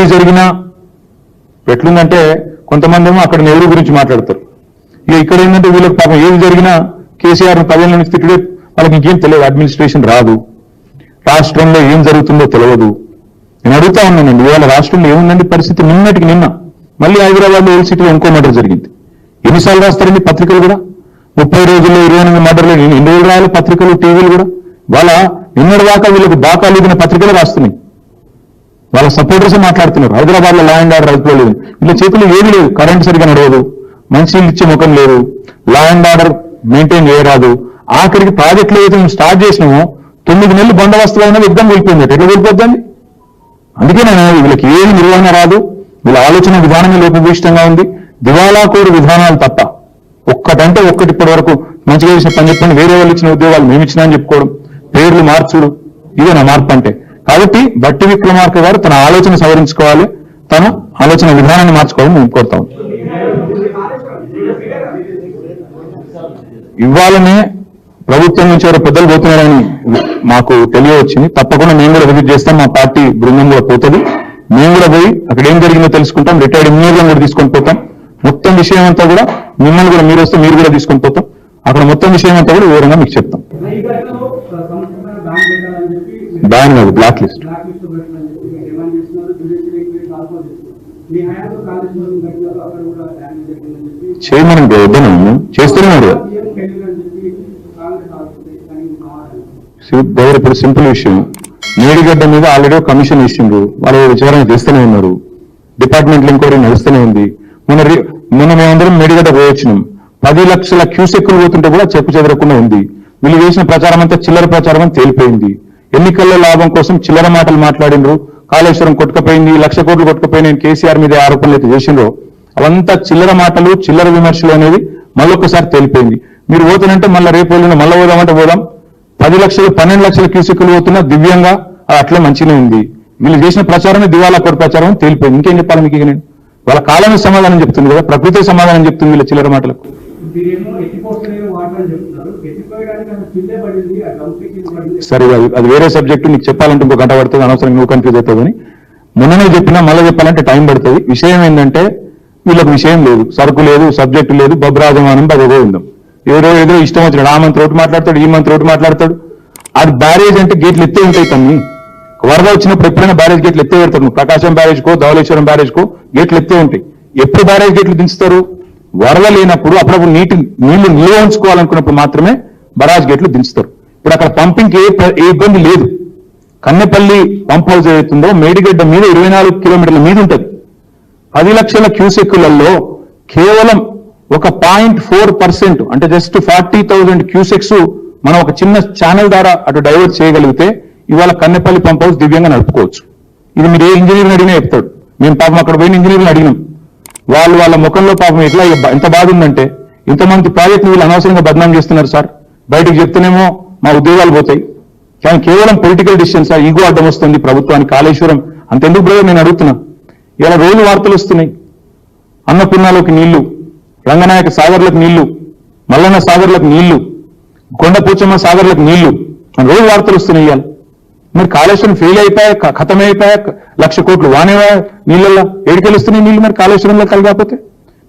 ఏది జరిగినా ఎట్లుందంటే కొంతమంది ఏమో అక్కడ నెహ్రూ గురించి మాట్లాడతారు. ఇక ఇక్కడ ఏంటంటే వీళ్ళకి పాపం ఏది జరిగినా కేసీఆర్ పదేళ్ళ నుంచి తిట్టుడే వాళ్ళకి ఇంకేం తెలియదు అడ్మినిస్ట్రేషన్ రాదు. రాష్ట్రంలో ఏం జరుగుతుందో తెలియదు. నేను అడుగుతా ఉన్నానండి ఇవాళ రాష్ట్రంలో ఏముందండి పరిస్థితి? నిన్నటికి నిన్న. మళ్ళీ హైదరాబాద్లో సిటీలో ఇంకో మర్డర్ జరిగింది. ఎన్నిసార్లు రాస్తారండి పత్రికలు కూడా? ముప్పై రోజుల్లో ఇరవై ఎనిమిది మర్డర్లు ఎన్ని రోజులు రాయాలి పత్రికలు టీవీలు కూడా? వాళ్ళ నిన్నటి దాకా వీళ్ళకి బాకాలు ఇదిన పత్రికలు రాస్తున్నాయి. వాళ్ళ సపోర్టర్స్ మాట్లాడుతున్నారు. హైదరాబాద్లో లా అండ్ ఆర్డర్ అదుపుకోలేదు వీళ్ళ చేతులు ఏమీ లేదు. కరెంట్ సరిగా నడవదు. మంచి ఇచ్చే ముఖం లేదు. లా అండ్ ఆర్డర్ మెయింటైన్ చేయరాదు. ఆఖరికి ప్రాజెక్టులు ఏదైతే మేము స్టార్ట్ చేసినామో తొమ్మిది నెలలు బందోబస్తులో అయినా యుద్ధం వెళ్ళిపోయింది ఎట్లా వెళ్ళిపోద్దండి అందుకే నేను వీళ్ళకి ఏమి నిర్వహణ రాదు. వీళ్ళ ఆలోచన విధానమే లోపభూషితంగా ఉంది. దివాలా కోరు విధానాలు తప్ప ఒక్కటంటే ఒక్కటి ఇప్పటి వరకు మంచిగా చేసిన పని చెప్పండి. వేరే వాళ్ళు ఇచ్చిన ఉద్యోగాలు మేము ఇచ్చినా అని చెప్పుకోవడం. పేర్లు మార్చుడు. ఇదే నా మార్పు అంటే. కాబట్టి బట్టి విక్రమార్క గారు తన ఆలోచన సవరించుకోవాలి. తన ఆలోచన విధానాన్ని మార్చుకోవాలని మేము కోరుతాం. ఇవ్వాలనే ప్రభుత్వం నుంచి వారు పెద్దలు పోతున్నారని మాకు తెలియవచ్చింది. తప్పకుండా మేము కూడా విజిట్ చేస్తాం. మా పార్టీ బృందం కూడా పోతుంది. మేము కూడా పోయి అక్కడ ఏం జరిగిందో తెలుసుకుంటాం. రిటైర్డ్ ఇంజనీర్లను కూడా తీసుకొని పోతాం. మొత్తం విషయం అంతా కూడా మిమ్మల్ని కూడా మీరు వస్తే మీరు కూడా తీసుకొని పోతాం. అక్కడ మొత్తం విషయం అంతా కూడా వివరంగా మీకు చెప్తాం. బ్యాన్ పెట్టాలని కాదు బ్లాక్ లిస్ట్ చేయమని వద్దను చేస్తున్నారు. దగ్గర ఇప్పుడు సింపుల్ విషయం. మేడిగడ్డ మీద ఆల్రెడీ కమిషన్ ఇచ్చిండ్రు వాళ్ళు విచారణ చేస్తూనే ఉన్నారు. డిపార్ట్మెంట్ ఎంక్వైరీ నడుస్తూనే ఉంది. మొన్న మొన్న మేమందరం మేడిగడ్డ పోయొచ్చినాం. పది లక్షల క్యూసెక్కులు పోతుంటే కూడా చెప్పు చెదరకుండా ఉంది. వీళ్ళు చేసిన ప్రచారం అంతా చిల్లర ప్రచారం అని తేలిపోయింది. ఎన్నికల్లో లాభం కోసం చిల్లర మాటలు మాట్లాడిండ్రు. కాళేశ్వరం కొట్టుకపోయింది లక్ష కోట్లు కొట్టుకపోయిన కేసీఆర్ మీద ఆరోపణలు అయితే చేసిండ్రు. అవంతా చిల్లర మాటలు చిల్లర విమర్శలు అనేది మళ్ళొకసారి తేలిపోయింది. మీరు పోతున్నంటే మళ్ళీ రేపు వెళ్ళిన మళ్ళీ పోదామంటే పోదాం. పది లక్షలు పన్నెండు లక్షల క్యూసెక్కులు పోతున్నా దివ్యంగా అట్లే మంచిగా ఉంది. వీళ్ళు చేసిన ప్రచారమే దివాలా కోటి ప్రచారం తేలిపోయింది. ఇంకేం చెప్పాలి మీకు నేను? వాళ్ళ కాలమే సమాధానం చెప్తుంది కదా ప్రకృతి సమాధానం చెప్తుంది వీళ్ళ చిల్లర మాటలకు. సరే అది వేరే సబ్జెక్టు నీకు చెప్పాలంటే ఇంకో గంట పడుతుంది అనవసరం నువ్వు కన్ఫ్యూజ్ అవుతుందని మొన్ననే చెప్పినా మళ్ళీ చెప్పాలంటే టైం పడుతుంది. విషయం ఏంటంటే వీళ్ళకి విషయం లేదు. సరుకు లేదు సబ్జెక్టు లేదు బబ్రాజమానం బగో ఉందాం. ఏదో ఏదో ఇష్టం వచ్చినాడు. ఆ మంత్రి ఒకటి మాట్లాడతాడు ఈ మంత్రి ఒకటి మాట్లాడతాడు. అది బ్యారేజ్ అంటే గేట్లు ఎత్తే ఉంటాయి తమ్మి వరద వచ్చినప్పుడు ఎప్పుడైనా బ్యారేజ్ గేట్లు ఎత్తే పెడతారు. ప్రకాశం బ్యారేజ్ కో ధవళేశ్వరం బ్యారేజ్ కో గేట్లు ఎత్తే ఉంటాయి. ఎప్పుడు బ్యారేజ్ గేట్లు దించుతారు? వరద లేనప్పుడు అప్పుడప్పుడు నీటి నీళ్ళు నిల్వ ఉంచుకోవాలనుకున్నప్పుడు మాత్రమే బరాజ్ గేట్లు దించుతారు. ఇప్పుడు అక్కడ పంపింగ్ ఏ ఏ ఇబ్బంది లేదు. కన్నెపల్లి పంప్ హౌస్ ఏదైతుందో మేడిగడ్డ మీద ఇరవై నాలుగు కిలోమీటర్ల మీద ఉంటుంది. పది లక్షల క్యూసెక్కులలో కేవలం ఒక పాయింట్ ఫోర్ పర్సెంట్ అంటే జస్ట్ ఫార్టీ థౌజండ్ క్యూసెక్స్ మనం ఒక చిన్న ఛానల్ ద్వారా అటు డైవర్ట్ చేయగలిగితే ఇవాళ కన్నెపల్లి పంప్ హౌస్ దివ్యంగా నడుపుకోవచ్చు. ఇది మీరు ఏ ఇంజనీర్ని అడిగినా చెప్తాడు. మేము పాపం అక్కడ పోయిన ఇంజనీర్ని అడిగినాం. వాళ్ళు వాళ్ళ ముఖంలో పాపం ఎట్లా ఎంత బాధ ఉందంటే ఇంతమంది ప్రాజెక్ట్ వీళ్ళు అనవసరంగా బదనాం చేస్తున్నారు సార్. బయటకు చెప్తేనేమో మా ఉద్యోగాలు పోతాయి. కానీ కేవలం పొలిటికల్ డిసిషన్ సార్ ఈగో అడ్డం వస్తుంది ప్రభుత్వానికి. కాళేశ్వరం అంతెందుకు బ్రదర్ నేను అడుగుతున్నా. ఇలా రోజు వార్తలు వస్తున్నాయి. అన్నపూర్ణలోకి నీళ్ళు రంగనాయక సాగర్లకు నీళ్ళు మల్లన్న సాగర్లకు నీళ్ళు కొండపూచమ్మ సాగర్లకు నీళ్ళు. రోజు వార్తలు వస్తున్నాయి ఇవాళ. మీరు కాళేశ్వరం ఫెయిల్ అయిపోయా క- ఖతం లక్ష కోట్లు వానేవా నీళ్ళల్లో. ఏడికెళ్ళొస్తున్నాయి నీళ్ళు మరి కాళేశ్వరంలో కలిగాపోతే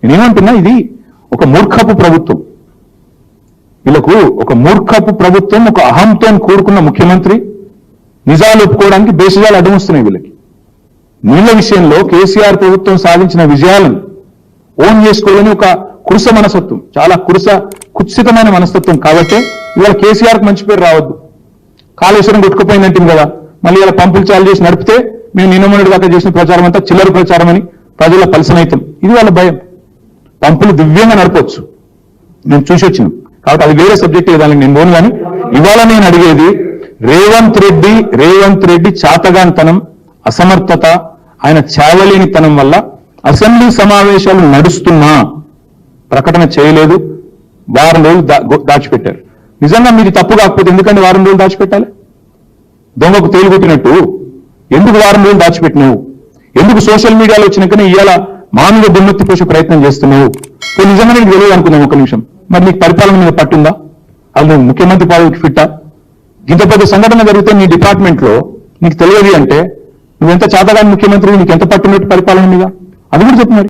నేనేమంటున్నా ఇది ఒక మూర్ఖపు ప్రభుత్వం. వీళ్ళకు ఒక మూర్ఖపు ప్రభుత్వం ఒక అహంతో కూడుకున్న ముఖ్యమంత్రి నిజాలు ఒప్పుకోవడానికి బేసిజాలు అడ్డమిస్తున్నాయి వీళ్ళకి. నీళ్ళ విషయంలో కేసీఆర్ ప్రభుత్వం సాధించిన విజయాలను ఓన్ చేసుకోవాలని ఒక కురుస మనస్తత్వం చాలా కురుస కుత్సితమైన మనస్తత్వం కాబట్టి ఇవాళ కేసీఆర్కు మంచి పేరు రావద్దు. కాళేశ్వరం కొట్టుకుపోయిందంటే కదా. మళ్ళీ ఇలా పంపులు చాలు చేసి నడిపితే మేము నిన్న మొన్నటి దాకా చేసిన ప్రచారం అంతా చిల్లర ప్రచారం అని ప్రజల పలసనైతం ఇది వాళ్ళ భయం. పంపులు దివ్యంగా నడపవచ్చు. నేను చూసి వచ్చినాం. కాబట్టి అది వేరే సబ్జెక్ట్ ఏదానికి నేను పోను కానీ ఇవాళ నేను అడిగేది రేవంత్ రెడ్డి రేవంత్ రెడ్డి చాతగానితనం అసమర్థత ఆయన చావలేనితనం వల్ల అసెంబ్లీ సమావేశాలు నడుస్తున్నా. ప్రకటన చేయలేదు. వారం రోజులు దాచిపెట్టారు. నిజంగా మీరు తప్పు కాకపోతే ఎందుకంటే వారం రోజులు దాచిపెట్టాలి? దొంగకు తేలిగొట్టినట్టు ఎందుకు వారం రోజులు దాచిపెట్టినావు? ఎందుకు సోషల్ మీడియాలో వచ్చినాకనే ఇవాళ మామూలుగా మీద పోసే ప్రయత్నం చేస్తున్నావు? సో నిజంగా నీకు తెలియదు అనుకున్నావు ఒక నిమిషం. మరి నీకు పరిపాలన మీద పట్టుందా? అది నువ్వు ముఖ్యమంత్రి పదవికి ఫిట్టా ఇంత పెద్ద సంఘటన జరిగితే నీ డిపార్ట్మెంట్లో నీకు తెలియదు అంటే నువ్వెంత చేతగాని ముఖ్యమంత్రి నీకు ఎంత పట్టున్నట్టు పరిపాలన మీద? అది కూడా చెప్పు మరి.